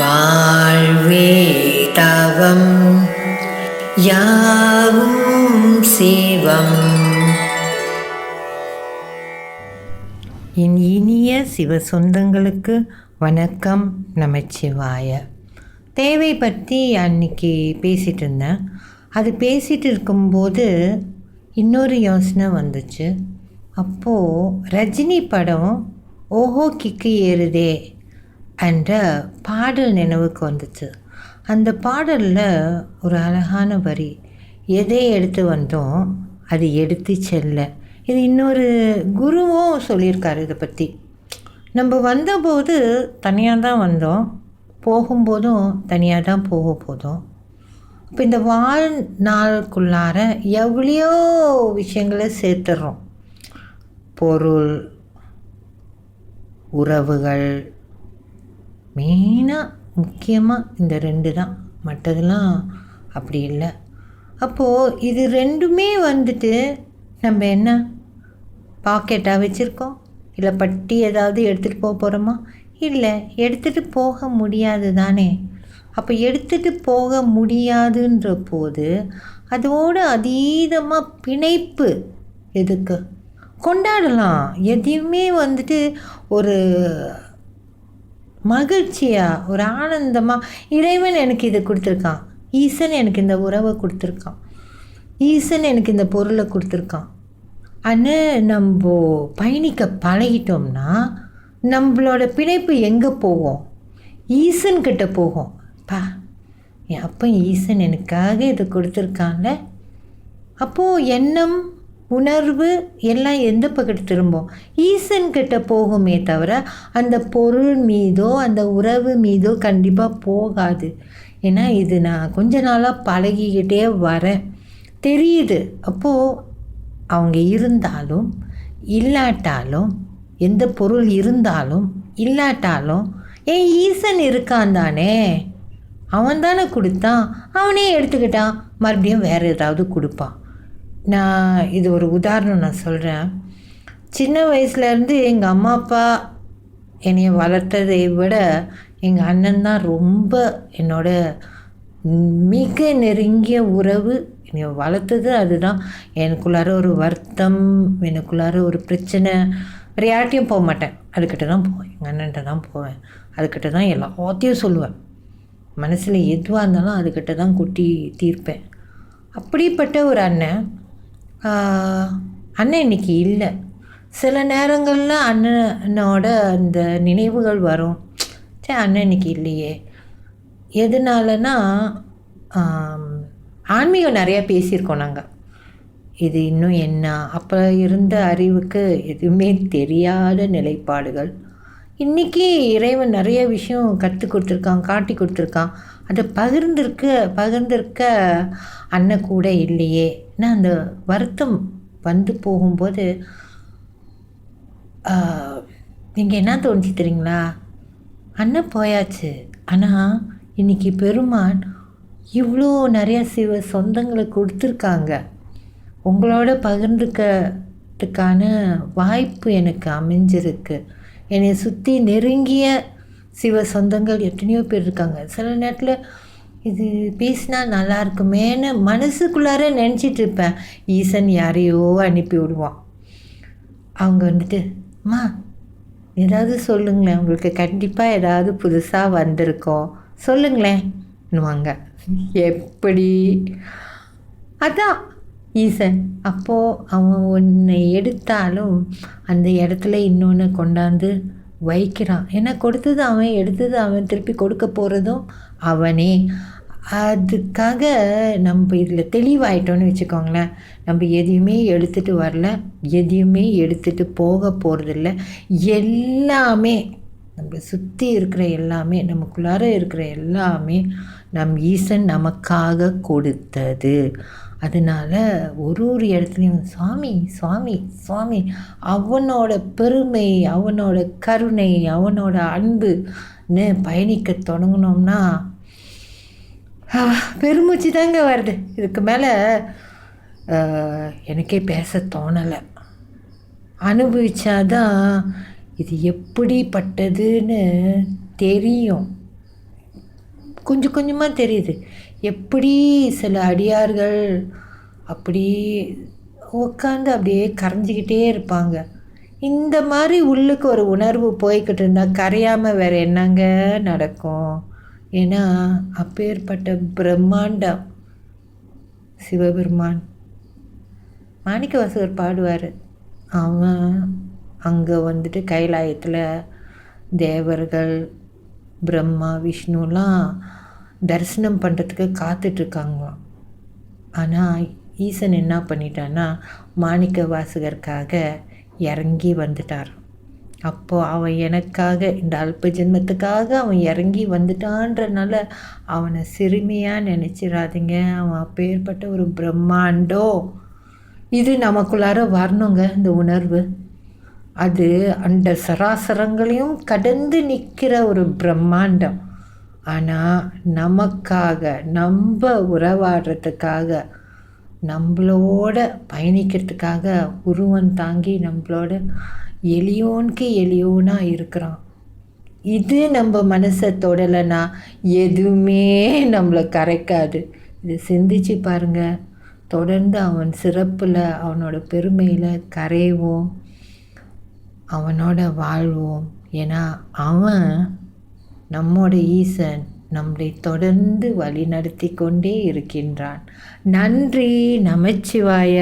வாழ்வே தவம் யாவும் சிவம். என் இனிய சிவ சொந்தங்களுக்கு வணக்கம் நமச்சிவாய. தேவை பற்றி அன்னைக்கு பேசிகிட்டு இருந்தேன். அது பேசிகிட்டு இருக்கும்போது இன்னொரு யோசனை வந்துச்சு. அப்போது ரஜினி படம் ஓஹோ கிக்கு ஏறுதே என்ற பாடல் நினைவுக்கு வந்துச்சு. அந்த பாடலில் ஒரு அழகான வரி எதை எடுத்து வந்தோம் அது எடுத்து செல்ல. இது இன்னொரு குருவும் சொல்லியிருக்காரு இதை பற்றி நம்ம வந்தபோது தனியாக தான் வந்தோம் போகும்போதும் தனியாக தான் போக போதும். இப்போ இந்த வாழ்நாளுக்குள்ளார எவ்வளையோ விஷயங்களை சேர்த்துடுறோம் பொருள் உறவுகள் மெயினாக முக்கியமாக இந்த ரெண்டு தான். மற்றதெல்லாம் அப்படி இல்லை. அப்போது இது ரெண்டுமே வந்துட்டு நம்ம என்ன? பாக்கெட்டாக வச்சுருக்கோம்? இல்லை பட்டி ஏதாவது எடுத்துகிட்டு போக போகிறோமா இல்லை எடுத்துகிட்டு போக முடியாது தானே. அப்போ எடுத்துகிட்டு போக முடியாதுன்ற போது அதோடு அதீதமாக பிணைப்பு எதுக்கு? கொண்டாடலாம். எதையுமே வந்துட்டு ஒரு மகிழ்ச்சியாக ஒரு ஆனந்தமாக இறைவன் எனக்கு இதை கொடுத்துருக்கான். ஈசன் எனக்கு இந்த உறவை கொடுத்துருக்கான். ஈசன் எனக்கு இந்த பொருளை கொடுத்துருக்கான். ஆனால் நம்ம பயணிக்க பழகிட்டோம்னா நம்மளோட பிணைப்பு எங்கே போகும்? ஈசன் கிட்ட போகும். பா என் அப்போ ஈசன் எனக்காக இதை கொடுத்துருக்கான்ல. அப்போது எண்ணம் உணர்வு எல்லாம் எந்த பக்கத்து திரும்பும்? ஈசன்கிட்ட போகுமே தவிர அந்த பொருள் மீதோ அந்த உறவு மீதோ கண்டிப்பாக போகாது. ஏன்னா இது நான் கொஞ்ச நாளாக பழகிக்கிட்டே வரேன். தெரியுது. அப்போது அவங்க இருந்தாலும் இல்லாட்டாலும் எந்த பொருள் இருந்தாலும் இல்லாட்டாலும் ஏன் ஈசன் இருக்கான் தானே? அவன் தானே கொடுத்தான். அவனே எடுத்துக்கிட்டான். மறுபடியும் வேறு ஏதாவது கொடுப்பான். நான் இது ஒரு உதாரணம் நான் சொல்கிறேன் சின்ன வயசுலேருந்து எங்கள் அம்மா அப்பா என்னைய வளர்த்ததை விட எங்கள் அண்ணன் தான் ரொம்ப என்னோட மிக நெருங்கிய உறவு. என்னை வளர்த்தது அதுதான். எனக்குள்ளார ஒரு வருத்தம் எனக்குள்ளார ஒரு பிரச்சனை. வேறு யார்கிட்டையும் போக மாட்டேன். அதுக்கிட்ட தான் போவேன். எங்கள் அண்ணன்ட்ட தான் போவேன். அதுக்கிட்ட தான் எல்லாத்தையும் சொல்லுவேன். மனசில் எதுவாக இருந்தாலும் அதுக்கிட்ட தான் கொட்டி தீர்ப்பேன். அப்படிப்பட்ட ஒரு அண்ணன் அண்ணன் இன்னைக்கு இல்லை. சில நேரங்களில் அண்ணனோட அந்த நினைவுகள் வரும். சே அண்ணன் இன்னைக்கு இல்லையே. எதனாலனா ஆன்மீகம் நிறையா பேசியிருக்கோம் நாங்கள் இது இன்னும் என்ன? அப்போ இருந்த அறிவுக்கு எதுவுமே தெரியாத நிலைப்பாடுகள். இன்றைக்கி இறைவன் நிறைய விஷயம் கற்றுக் கொடுத்துருக்கான் காட்டி கொடுத்துருக்கான். அதை பகிர்ந்திருக்க பகிர்ந்திருக்க அண்ணன் கூட இல்லையே. ஏன்னா அந்த வருத்தம் வந்து போகும்போது நீங்கள் என்ன தோணுச்சு தெரியுங்களா? அண்ணன் போயாச்சு. ஆனால் இன்றைக்கி பெருமான் இவ்வளோ நிறையா சிவ சொந்தங்களை கொடுத்துருக்காங்க. உங்களோட பகிர்ந்துக்கிறதுக்கான வாய்ப்பு எனக்கு அமைஞ்சிருக்கு. என்னை சுற்றி நெருங்கிய சிவ சொந்தங்கள் எத்தனையோ பேர் இருக்காங்க. சில நேரத்தில் இது பேசினா நல்லா இருக்குமேன்னு மனசுக்குள்ளார நினச்சிட்டு இருப்பேன். ஈசன் யாரையோ அனுப்பி விடுவான். அவங்க வந்துட்டு அம்மா ஏதாவது சொல்லுங்களேன். உங்களுக்கு கண்டிப்பாக ஏதாவது புதுசாக வந்திருக்கோம் சொல்லுங்களேன்னுவாங்க எப்படி? அதான் ஈசன். அப்போது அவன் ஒன்று எடுத்தாலும் அந்த இடத்துல இன்னொன்று கொண்டாந்து வைக்கிறான். ஏன்னா கொடுத்தது அவன் எடுத்தது அவன் திருப்பி கொடுக்க போகிறதும் அவனே. அதுக்காக நம்ம இதில் தெளிவாயிட்டோன்னு வச்சுக்கோங்களேன். நம்ம எதையுமே எடுத்துகிட்டு வரல. எதையுமே எடுத்துகிட்டு போக போகிறதில்ல எல்லாமே நம்ம சுற்றி இருக்கிற எல்லாமே நமக்குள்ளார இருக்கிற எல்லாமே நம் ஈசன் நமக்காக கொடுத்தது. அதனால் ஒரு ஒரு இடத்துலையும் சுவாமி சுவாமி சுவாமி அவனோட பெருமை அவனோட கருணை அவனோட அன்புன்னு பயணிக்க தொடங்கினோம்னா பெருமூச்சு தாங்க வருது. இதுக்கு மேலே எனக்கே பேச தோணலை. அனுபவிச்சாதான் இது எப்படிப்பட்டதுன்னு தெரியும். கொஞ்சம் கொஞ்சமாக தெரியுது. எப்படி சில அடியார்கள் அப்படி உட்காந்து அப்படியே கரைஞ்சிக்கிட்டே இருப்பாங்க. இந்த மாதிரி உள்ளுக்கு ஒரு உணர்வு போய்கிட்டு இருந்தால் கரையாமல் வேறு என்னங்க நடக்கும்? ஏன்னா அப்பேற்பட்ட பிரம்மாண்டம். சிவபெருமான். மாணிக்க வாசகர் பாடுவார். அவன் அங்கே வந்துட்டு கைலாயத்தில் தேவர்கள் பிரம்மா விஷ்ணுலாம் தரிசனம் பண்ணுறதுக்கு காத்துட்ருக்காங்களாம் ஆனால் ஈசன் என்ன பண்ணிட்டான்னா மாணிக்க வாசகருக்காக இறங்கி வந்துட்டார். அப்போது அவன் எனக்காக இந்த அல்ப ஜென்மத்துக்காக அவன் இறங்கி வந்துட்டான்றனால அவனை சிறுமியாக நினச்சிடாதீங்க அவன் அப்பேற்பட்ட ஒரு பிரம்மாண்டோ. இது நமக்குள்ளார வரணுங்க இந்த உணர்வு. அது அந்த சராசரங்களையும் கடந்து நிற்கிற ஒரு பிரம்மாண்டம். ஆனால் நமக்காக நம்ம உறவாடுறதுக்காக நம்மளோட பயணிக்கிறதுக்காக உருவம் தாங்கி நம்மளோட எளியோனுக்கு எளியோனாக இருக்கிறான் இது நம்ம மனசை தொடலைன்னா எதுவுமே நம்மளை கரைக்காது. இது சிந்திச்சு பாருங்கள் தொடர்ந்து அவன் சிறப்பில் அவனோட பெருமையில் கரைவோம். அவனோட வாழ்வோம். ஏன்னா அவன் நம்மோட ஈசன் நம்மை தொடர்ந்து வழி நடத்தி கொண்டே இருக்கின்றான். நன்றி நமச்சிவாய.